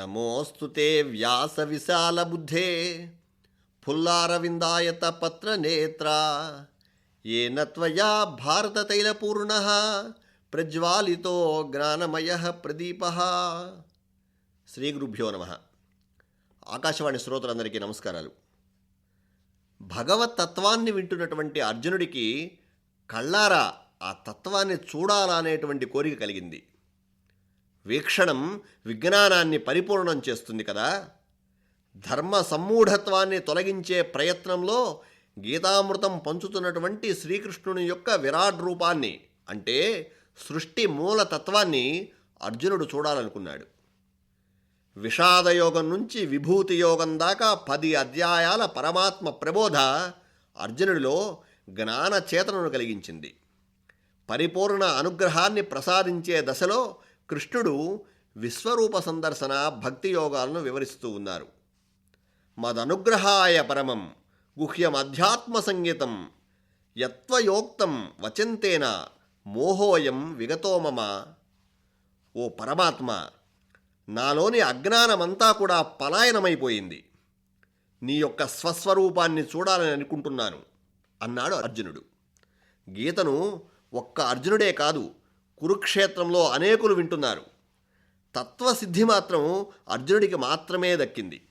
నమోస్తుతే వ్యాస విశాల బుద్ధే. ఫుల్లారవిందాయత పత్రనేత్ర ఏన త్వయా భారతతైలపూర్ణ ప్రజ్వాలితో జ్ఞానమయ ప్రదీప. శ్రీ గురుభ్యో నమ. ఆకాశవాణి శ్రోతలందరికీ నమస్కారాలు. భగవత్తత్వాన్ని వింటున్నటువంటి అర్జునుడికి కళ్ళారా ఆ తత్వాన్ని చూడాలనేటువంటి కోరిక కలిగింది. వీక్షణం విజ్ఞానాన్ని పరిపూర్ణం చేస్తుంది కదా. ధర్మ సమ్మూఢత్వాన్ని తొలగించే ప్రయత్నంలో గీతామృతం పంచుతున్నటువంటి శ్రీకృష్ణుని యొక్క విరాట్ రూపాన్ని అంటే సృష్టి మూల తత్వాన్ని అర్జునుడు చూడాలనుకున్నాడు. విషాదయోగం నుంచి విభూతి యోగం దాకా పది అధ్యాయాల పరమాత్మ ప్రబోధ అర్జునుడిలో జ్ఞాన చేతనను కలిగించింది. పరిపూర్ణ అనుగ్రహాన్ని ప్రసాదించే దశలో కృష్ణుడు విశ్వరూప సందర్శన భక్తి యోగాలను వివరిస్తూ ఉన్నారు. మదనుగ్రహాయ పరమం గుహ్యం అధ్యాత్మ సంగీతం యత్వయోక్తం వచంతేన మోహోయం విగతోమమ ఓ పరమాత్మ నాలోని అజ్ఞానమంతా కూడా పలాయనమైపోయింది. నీ యొక్క స్వస్వరూపాన్ని చూడాలని అనుకుంటున్నాను అన్నాడు అర్జునుడు. గీతను ఒక్క అర్జునుడే కాదు కురుక్షేత్రంలో అనేకులు వింటున్నారు. తత్వసిద్ధి మాత్రం అర్జునుడికి మాత్రమే దక్కింది.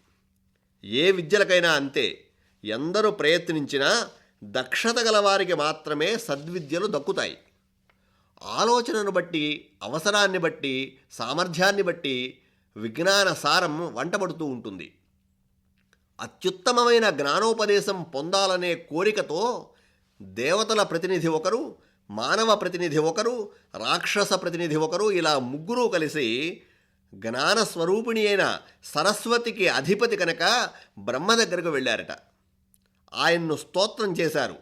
ఏ విద్యలకైనా అంతే. ఎందరూ ప్రయత్నించినా దక్షత గలవారికి మాత్రమే సద్విద్యలు దక్కుతాయి. ఆలోచనను బట్టి అవసరాన్ని బట్టి సామర్థ్యాన్ని బట్టి విజ్ఞాన సారం వంటబడుతూ ఉంటుంది. అత్యుత్తమమైన జ్ఞానోపదేశం పొందాలనే కోరికతో దేవతల ప్రతినిధి ఒకరు మానవ ప్రతినిధి ఒకరు రాక్షస ప్రతినిధి ఒకరు ఇలా ముగ్గురు కలిసి జ్ఞాన స్వరూపిణి అయిన సరస్వతికి అధిపతి కనుక బ్రహ్మ దగ్గరకు వెళ్ళారట. ఆయన్ను స్తోత్రం చేశారు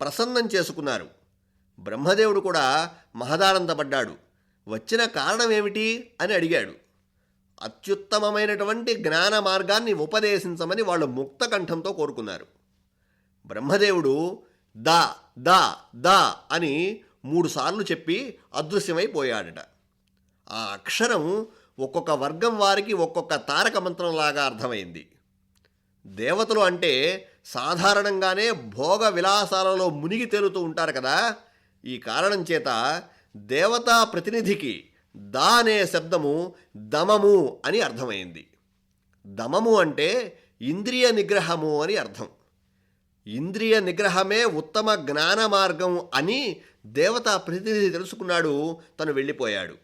ప్రసన్నం చేసుకున్నారు. బ్రహ్మదేవుడు కూడా మహదానందపడ్డాడు. వచ్చిన కారణం ఏమిటి అని అడిగాడు. అత్యుత్తమమైనటువంటి జ్ఞాన మార్గాన్ని ఉపదేశించమని వాళ్ళు ముక్త కంఠంతో కోరుకున్నారు. బ్రహ్మదేవుడు దా దా దా అని మూడుసార్లు చెప్పి అదృశ్యమైపోయాడట. ఆ అక్షరం ఒక్కొక్క వర్గం వారికి ఒక్కొక్క తారక మంత్రంలాగా అర్థమైంది. దేవతలు అంటే సాధారణంగానే భోగ విలాసాలలో మునిగి తేలుతూ ఉంటారు కదా. ఈ కారణం చేత దేవతా ప్రతినిధికి దా అనే శబ్దము దమము అని అర్థమైంది. దమము అంటే ఇంద్రియ నిగ్రహము అని అర్థం. ఇంద్రియ నిగ్రహమే ఉత్తమ జ్ఞాన మార్గం అని దేవతా ప్రతినిధి తెలుసుకున్నాడు తను వెళ్ళిపోయాడు.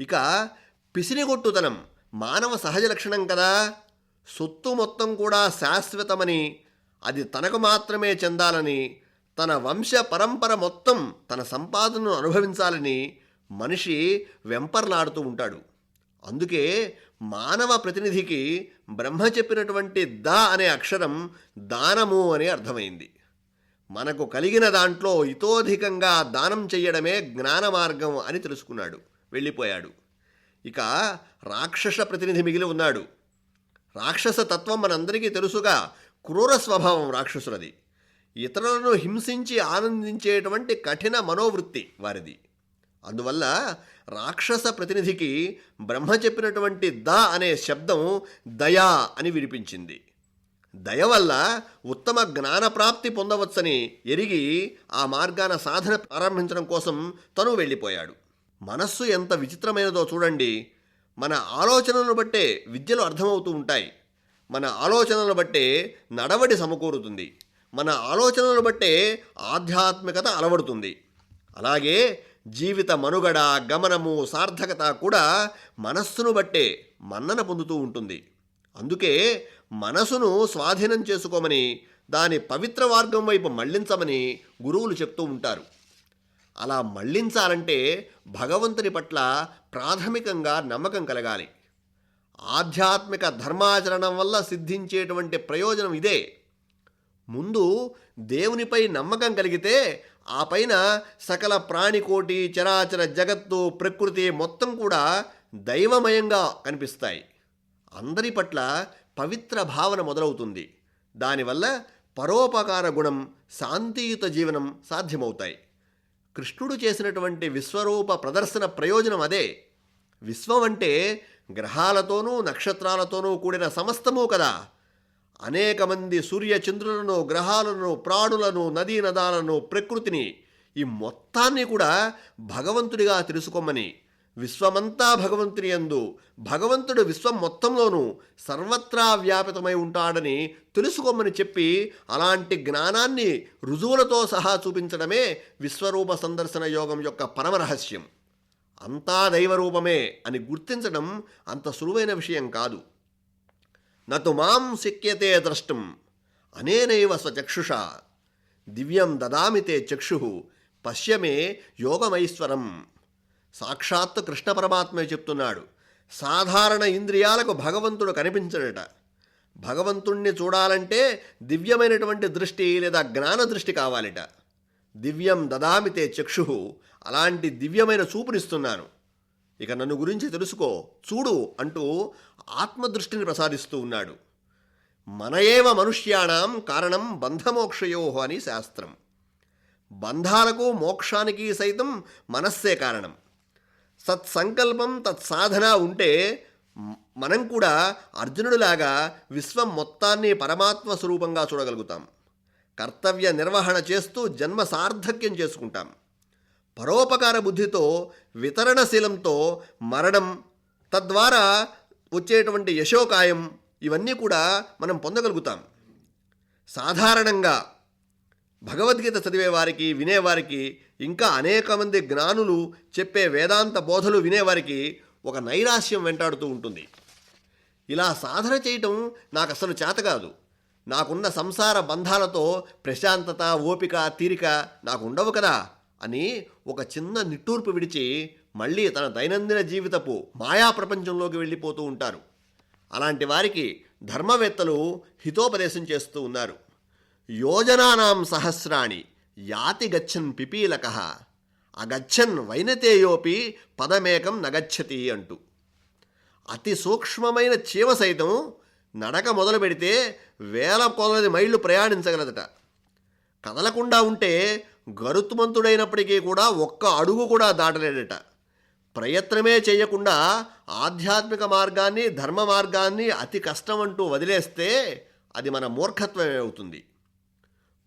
ఇక పిసినిగొట్టుతనం మానవ సహజ లక్షణం కదా. సొత్తు మొత్తం కూడా శాశ్వతమని అది తనకు మాత్రమే చెందాలని తన వంశ పరంపర మొత్తం తన సంపాదనను అనుభవించాలని మనిషి వెంపర్లాడుతూ ఉంటాడు. అందుకే మానవ ప్రతినిధికి బ్రహ్మ చెప్పినటువంటి ద అనే అక్షరం దానము అని అర్థమైంది. మనకు కలిగిన దాంట్లో ఇతోధికంగా దానం చెయ్యడమే జ్ఞాన మార్గం అని తెలుసుకున్నాడు వెళ్ళిపోయాడు. ఇక రాక్షస ప్రతినిధి మిగిలి ఉన్నాడు. రాక్షస తత్వం మనందరికీ తెలుసుగా క్రూర స్వభావం రాక్షసులది. ఇతరులను హింసించి ఆనందించేటువంటి కఠిన మనోవృత్తి వారిది. అందువల్ల రాక్షస ప్రతినిధికి బ్రహ్మ చెప్పినటువంటి ద అనే శబ్దం దయా అని వినిపించింది. దయ వల్ల ఉత్తమ జ్ఞానప్రాప్తి పొందవచ్చని ఎరిగి ఆ మార్గాన సాధన ప్రారంభించడం కోసం తను వెళ్ళిపోయాడు. మనస్సు ఎంత విచిత్రమైనదో చూడండి. మన ఆలోచనలను బట్టే విద్యలు అర్థమవుతూ ఉంటాయి. మన ఆలోచనలను బట్టే నడవడి సమకూరుతుంది. మన ఆలోచనలను బట్టే ఆధ్యాత్మికత అలవడుతుంది. అలాగే జీవిత మనుగడ గమనము సార్థకత కూడా మనస్సును బట్టే మన్నన పొందుతూ ఉంటుంది. అందుకే మనసును స్వాధీనం చేసుకోమని దాని పవిత్ర మార్గం వైపు మళ్ళించమని గురువులు చెప్తూ ఉంటారు. అలా మళ్ళించాలంటే భగవంతుని పట్ల ప్రాథమికంగా నమ్మకం కలగాలి. ఆధ్యాత్మిక ధర్మాచరణం వల్ల సిద్ధించేటువంటి ప్రయోజనం ఇదే. ముందు దేవునిపై నమ్మకం కలిగితే ఆ పైన సకల ప్రాణికోటి చరాచర జగత్తు ప్రకృతి మొత్తం కూడా దైవమయంగా కనిపిస్తాయి. అందరి పట్ల పవిత్ర భావన మొదలవుతుంది. దానివల్ల పరోపకార గుణం శాంతియుత జీవనం సాధ్యమవుతాయి. కృష్ణుడు చేసినటువంటి విశ్వరూప ప్రదర్శన ప్రయోజనం అదే. విశ్వం అంటే గ్రహాలతోనూ నక్షత్రాలతోనూ కూడిన సమస్తము కదా. అనేక మంది సూర్య చంద్రులను గ్రహాలను ప్రాణులను నదీ నదాలను ప్రకృతిని ఈ మొత్తాన్ని కూడా భగవంతుడిగా తెలుసుకోమని విశ్వమంతా భగవంతుని యందు భగవంతుడు విశ్వం మొత్తంలోనూ సర్వత్రా వ్యాపితమై ఉంటాడని తెలుసుకోమని చెప్పి అలాంటి జ్ఞానాన్ని రుజువులతో సహా చూపించడమే విశ్వరూప సందర్శన యోగం యొక్క పరమరహస్యం. అంతా దైవరూపమే అని గుర్తించడం అంత సులువైన విషయం కాదు. నతు మాం శక్యతే ద్రష్టం. అనేనైవ స్వచక్షుష. దివ్యం దదామి తే చక్షు. పశ్యమే యోగమైశ్వరం. సాక్షాత్తు కృష్ణ పరమాత్మే చెప్తున్నాడు. సాధారణ ఇంద్రియాలకు భగవంతుడు కనిపించడట. భగవంతుణ్ణి చూడాలంటే దివ్యమైనటువంటి దృష్టి లేదా జ్ఞాన దృష్టి కావాలిట. దివ్యం దదామితే చక్షు. అలాంటి దివ్యమైన చూపునిస్తున్నాను. ఇక నన్ను గురించి తెలుసుకో చూడు అంటూ ఆత్మదృష్టిని ప్రసాదిస్తూ ఉన్నాడు. మనయేవ మనుష్యాణం కారణం బంధమోక్షయో అని శాస్త్రం. బంధాలకు మోక్షానికి సైతం మనస్సే కారణం. సత్సంకల్పం తత్సాధన ఉంటే మనం కూడా అర్జునుడిలాగా విశ్వం మొత్తాన్ని పరమాత్మ స్వరూపంగా చూడగలుగుతాం. కర్తవ్య నిర్వహణ చేస్తూ జన్మ సార్థక్యం చేసుకుంటాం. పరోపకార బుద్ధితో వితరణశీలంతో మరణం తద్వారా వచ్చేటువంటి యశోకాయం ఇవన్నీ కూడా మనం పొందగలుగుతాం. సాధారణంగా భగవద్గీత చదివేవారికి వినేవారికి ఇంకా అనేక మంది జ్ఞానులు చెప్పే వేదాంత బోధలు వినేవారికి ఒక నైరాశ్యం వెంటాడుతూ ఉంటుంది. ఇలా సాధన చేయటం నాకు అసలు చేత కాదు. నాకున్న సంసార బంధాలతో ప్రశాంతత ఓపిక తీరిక నాకు ఉండవు కదా. అని ఒక చిన్న నిట్టూర్పు విడిచి మళ్ళీ తన దైనందిన జీవితపు మాయా ప్రపంచంలోకి వెళ్ళిపోతూ ఉంటారు. అలాంటి వారికి ధర్మవేత్తలు హితోపదేశం చేస్తూ ఉన్నారు. యోజనానాం సహస్రాణి యాతి గచ్చన్ పిపీలక అగచ్చన్ వైనతేయోపి పదమేకం నగచ్చతి అంటూ. అతి సూక్ష్మమైన చీమ సైతం నడక మొదలు పెడితే వేల కొలది మైళ్ళు ప్రయాణించగలదట. కదలకుండా ఉంటే గరుత్మంతుడైనప్పటికీ కూడా ఒక్క అడుగు కూడా దాటలేడట. ప్రయత్నమే చేయకుండా ఆధ్యాత్మిక మార్గాన్ని ధర్మ మార్గాన్ని అతి కష్టం అంటూ వదిలేస్తే అది మన మూర్ఖత్వమే అవుతుంది.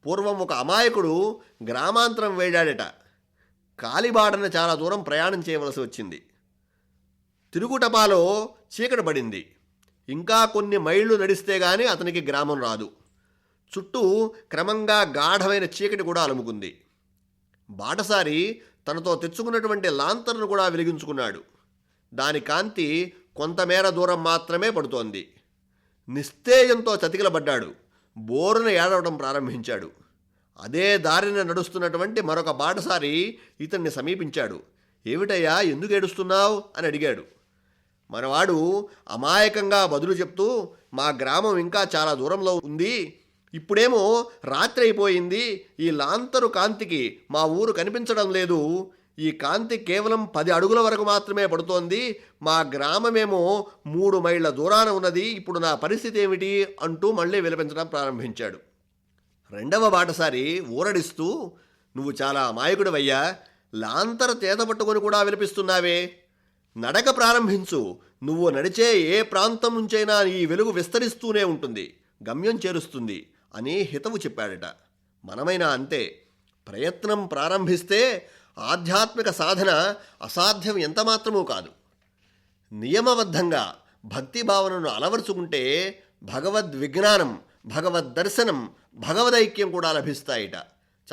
పూర్వం ఒక అమాయకుడు గ్రామాంతరం వేడాడట. కాలిబాటన చాలా దూరం ప్రయాణం చేయవలసి వచ్చింది. తిరుగుటపాలో చీకటి పడింది. ఇంకా కొన్ని మైళ్ళు నడిస్తే గాని అతనికి గ్రామం రాదు. చుట్టూ క్రమంగా గాఢమైన చీకటి కూడా అలుముకుంది. బాటసారి తనతో తెచ్చుకున్నటువంటి లాంతర్ను కూడా వెలిగించుకున్నాడు. దాని కాంతి కొంతమేర దూరం మాత్రమే పడుతోంది. నిస్తేజంతో చతికిలబడ్డాడు. బోరున ఏడవడం ప్రారంభించాడు. అదే దారిన నడుస్తున్నటువంటి మరొక బాటసారి ఇతన్ని సమీపించాడు. ఏమిటయ్యా ఎందుకు ఏడుస్తున్నావు? అని అడిగాడు. మనవాడు అమాయకంగా బదులు చెప్తూ మా గ్రామం ఇంకా చాలా దూరంలో ఉంది. ఇప్పుడేమో రాత్రి అయిపోయింది ఈ లాంతరు కాంతికి మా ఊరు కనిపించడం లేదు. ఈ కాంతి కేవలం పది అడుగుల వరకు మాత్రమే పడుతోంది. మా గ్రామమేమో మూడు మైళ్ళ దూరాన ఉన్నది. ఇప్పుడు నా పరిస్థితి ఏమిటి అంటూ మళ్ళీ విలపించడం ప్రారంభించాడు. రెండవ బాటసారి ఊరడిస్తూ నువ్వు చాలా మాయకుడివయ్యా లాంతర తేత పట్టుకొని కూడా విలపిస్తున్నావే. నడక ప్రారంభించు. నువ్వు నడిచే ఏ ప్రాంతం నుంచైనా ఈ వెలుగు విస్తరిస్తూనే ఉంటుంది. గమ్యం చేరుస్తుంది. అని హితవు చెప్పాడట. మనమైనా అంతే. ప్రయత్నం ప్రారంభిస్తే ఆధ్యాత్మిక సాధన అసాధ్యం ఎంతమాత్రమూ కాదు. నియమబద్ధంగా భక్తి భావనను అలవరుచుకుంటే భగవద్ విజ్ఞానం భగవద్ దర్శనం భగవదైక్యం కూడా లభిస్తాయిట.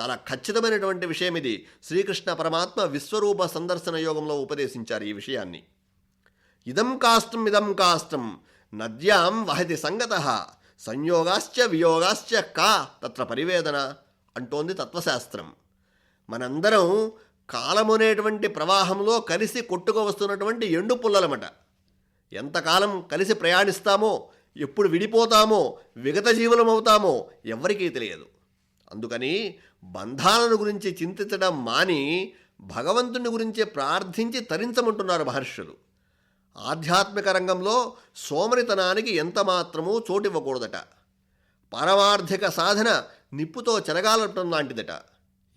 చాలా ఖచ్చితమైనటువంటి విషయం ఇది. శ్రీకృష్ణ పరమాత్మ విశ్వరూప సందర్శన యోగంలో ఉపదేశించారు ఈ విషయాన్ని. ఇదం కాష్టం ఇదం కాష్టం నద్యాం వహతి సంగత. సంయోగాశ్చ వియోగాశ్చ కా తత్ర పరివేదన అంటోంది తత్వశాస్త్రం. మనందరం కాలమునేటువంటి ప్రవాహంలో కలిసి కొట్టుకు వస్తున్నటువంటి ఎండు పుల్లలమట. ఎంతకాలం కలిసి ప్రయాణిస్తామో ఎప్పుడు విడిపోతామో విగత జీవులమవుతామో ఎవ్వరికీ తెలియదు. అందుకని బంధాలను గురించి చింతించడం మాని భగవంతుని గురించి ప్రార్థించి తరించమంటున్నారు మహర్షులు. ఆధ్యాత్మిక రంగంలో సోమరితనానికి ఎంత మాత్రమూ చోటివ్వకూడదట. పరమార్థిక సాధన నిప్పుతో చెరగాలటం లాంటిదట.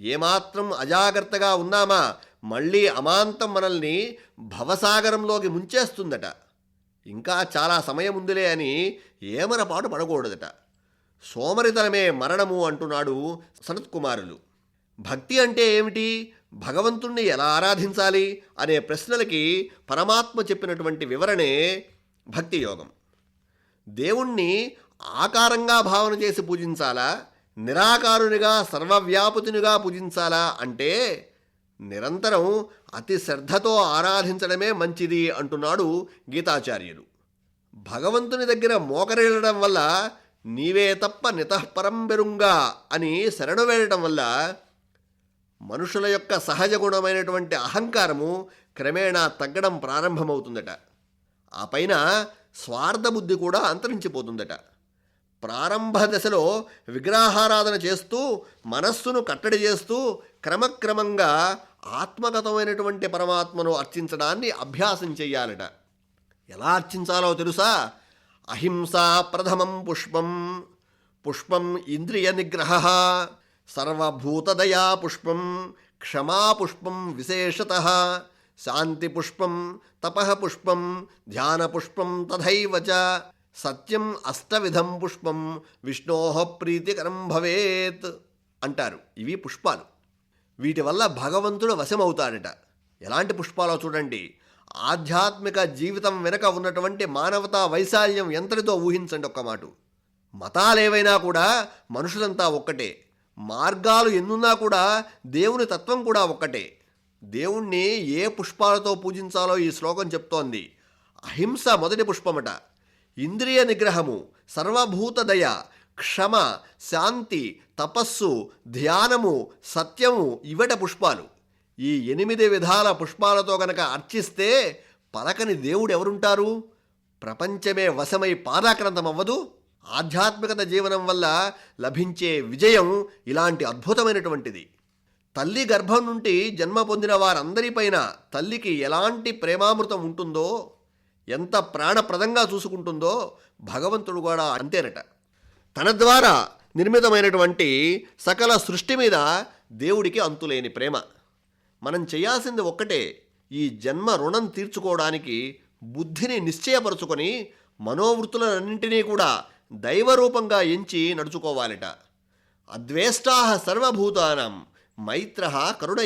ఏమాత్రం అజాగ్రత్తగా ఉన్నామా మళ్ళీ అమాంతం మనల్ని భవసాగరంలోకి ముంచేస్తుందట. ఇంకా చాలా సమయం ఉందిలే అని ఏమరపాటు పడకూడదట. సోమరితనమే మరణము అంటున్నాడు సనత్కుమారులు. భక్తి అంటే ఏమిటి? భగవంతుణ్ణి ఎలా ఆరాధించాలి అనే ప్రశ్నలకి పరమాత్మ చెప్పినటువంటి వివరణే భక్తి యోగం. దేవుణ్ణి ఆకారంగా భావన చేసి పూజించాలా? నిరాకారునిగా సర్వవ్యాపతునిగా పూజించాలా? అంటే నిరంతరం అతి శ్రద్ధతో ఆరాధించడమే మంచిది అంటున్నాడు గీతాచార్యులు. భగవంతుని దగ్గర మోకరిల్లడం వల్ల నీవే తప్ప నితఃపరం బెరుంగా అని శరణు వేయడం వల్ల మనుషుల యొక్క సహజ గుణమైనటువంటి అహంకారము క్రమేణా తగ్గడం ప్రారంభమవుతుందట. ఆ పైన స్వార్థబుద్ధి కూడా అంతరించిపోతుందట. ప్రారంభ దశలో విగ్రహారాధన చేస్తూ మనస్సును కట్టడి చేస్తూ క్రమక్రమంగా ఆత్మగతమైనటువంటి పరమాత్మను అర్చించడాన్ని అభ్యాసం చెయ్యాలట. ఎలా అర్చించాలో తెలుసా? అహింసా ప్రథమం పుష్పం. పుష్పం ఇంద్రియ నిగ్రహ. సర్వభూతదయా పుష్పం క్షమా పుష్పం విశేషత శాంతి పుష్పం తపః పుష్పం ధ్యాన పుష్పం తథైవ చ సత్యం అష్టవిధం పుష్పం విష్ణో ప్రీతికరం భవేత్ అంటారు. ఇవి పుష్పాలు. వీటి వల్ల భగవంతుడు వశమవుతాడట. ఎలాంటి పుష్పాలో చూడండి. ఆధ్యాత్మిక జీవితం వెనుక ఉన్నటువంటి మానవతా వైశాల్యం ఎంతటితో ఊహించండి ఒక్క మాట. మతాలేవైనా కూడా మనుషులంతా ఒక్కటే. మార్గాలు ఎన్నున్నా కూడా దేవుని తత్వం కూడా ఒక్కటే. దేవుణ్ణి ఏ పుష్పాలతో పూజించాలో ఈ శ్లోకం చెప్తోంది. అహింస మొదటి పుష్పమట. ఇంద్రియ నిగ్రహము సర్వభూత దయ క్షమ శాంతి తపస్సు ధ్యానము సత్యము ఇవట పుష్పాలు. ఈ ఎనిమిది విధాల పుష్పాలతో గనక అర్చిస్తే పలకని దేవుడు ఎవరుంటారు? ప్రపంచమే వశమై పాదాక్రాంతం అవ్వదు ఆధ్యాత్మికత జీవనం వల్ల లభించే విజయం ఇలాంటి అద్భుతమైనటువంటిది. తల్లి గర్భం నుండి జన్మ పొందిన వారందరిపైన తల్లికి ఎలాంటి ప్రేమామృతం ఉంటుందో ఎంత ప్రాణప్రదంగా చూసుకుంటుందో భగవంతుడు కూడా అంతేనట. తన ద్వారా నిర్మితమైనటువంటి సకల సృష్టి మీద దేవుడికి అంతులేని ప్రేమ. మనం చేయాల్సింది ఒక్కటే ఈ జన్మ రుణం తీర్చుకోవడానికి బుద్ధిని నిశ్చయపరుచుకొని మనోవృత్తులన్నింటినీ కూడా దైవరూపంగా ఎంచి నడుచుకోవాలిట. అద్వేష్టా సర్వభూతానం మైత్ర కరుణ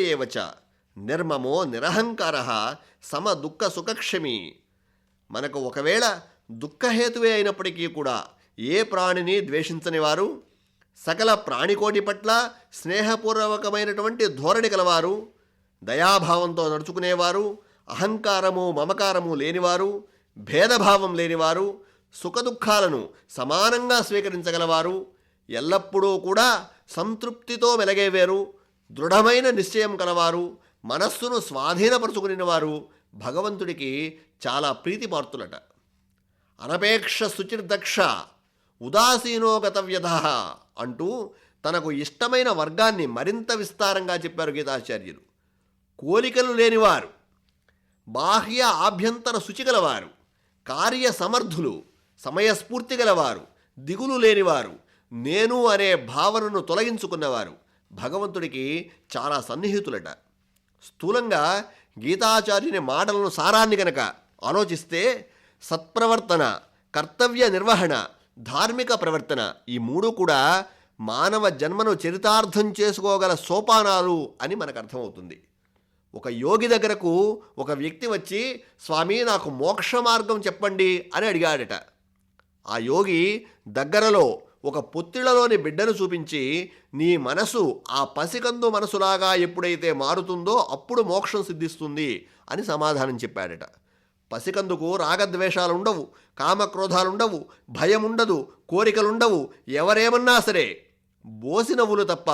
నిర్మమో నిరహంకార సమ దుఃఖ సుఖక్షమి. మనకు ఒకవేళ దుఃఖహేతువే అయినప్పటికీ కూడా ఏ ప్రాణిని ద్వేషించని వారు సకల ప్రాణికోటి పట్ల స్నేహపూర్వకమైనటువంటి ధోరణి కలవారు దయాభావంతో నడుచుకునేవారు అహంకారము మమకారము లేనివారు భేదభావం లేనివారు సుఖదుఖాలను సమానంగా స్వీకరించగలవారు ఎల్లప్పుడూ కూడా సంతృప్తితో మెలగేవారు దృఢమైన నిశ్చయం కలవారు మనస్సును స్వాధీనపరుచుకుని వారు భగవంతుడికి చాలా ప్రీతిపార్తులట అనపేక్ష శుచిర్దక్ష ఉదాసీనో గతవ్యధ అంటూ తనకు ఇష్టమైన వర్గాన్ని మరింత విస్తారంగా చెప్పారు గీతాచార్యులు. కోరికలు లేనివారు బాహ్య ఆభ్యంతర శుచి గలవారు కార్య సమర్థులు సమయస్ఫూర్తి గలవారు దిగులు లేనివారు నేను అనే భావనను తొలగించుకున్నవారు. భగవంతుడికి చాలా సన్నిహితులట. స్థూలంగా గీతాచార్యుని మాటలను సారాన్ని గనక ఆలోచిస్తే సత్ప్రవర్తన కర్తవ్య నిర్వహణ ధార్మిక ప్రవర్తన ఈ మూడు కూడా మానవ జన్మను చరితార్థం చేసుకోగల సోపానాలు అని మనకు అర్థమవుతుంది ఒక యోగి దగ్గరకు ఒక వ్యక్తి వచ్చి స్వామి నాకు మోక్ష మార్గం చెప్పండి అని అడిగాడట. ఆ యోగి దగ్గరలో ఒక పొత్తిళ్ళలోని బిడ్డను చూపించి నీ మనసు ఆ పసికందు మనసులాగా ఎప్పుడైతే మారుతుందో అప్పుడు మోక్షం సిద్ధిస్తుంది అని సమాధానం చెప్పాడట. పసికందుకు రాగద్వేషాలు ఉండవు కామక్రోధాలు ఉండవు భయం ఉండదు కోరికలుండవు ఎవరేమన్నా సరే బోసినవులు తప్ప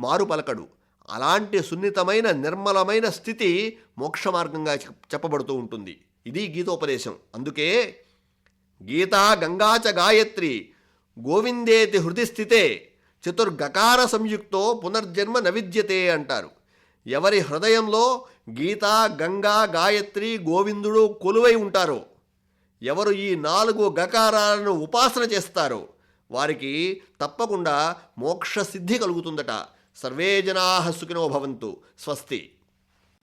మారు పలకడు అలాంటి సున్నితమైన నిర్మలమైన స్థితి మోక్ష మార్గంగా చెప్పబడుతూ ఉంటుంది. ఇది గీతోపదేశం. అందుకే గీతా గంగాచ గాయత్రి గోవిందేతి హృది స్థితే చతుర్గకార సంయుక్తో పునర్జన్మ నవిద్యతే అంటారు. ఎవరి హృదయంలో గీత గంగా గాయత్రి గోవిందుడు కొలువై ఉంటారో ఎవరు ఈ నాలుగు గకారాలను ఉపాసన చేస్తారో వారికి తప్పకుండా మోక్ష సిద్ధి కలుగుతుందట. సర్వే జనా సుఖినో భవంతు. స్వస్తి.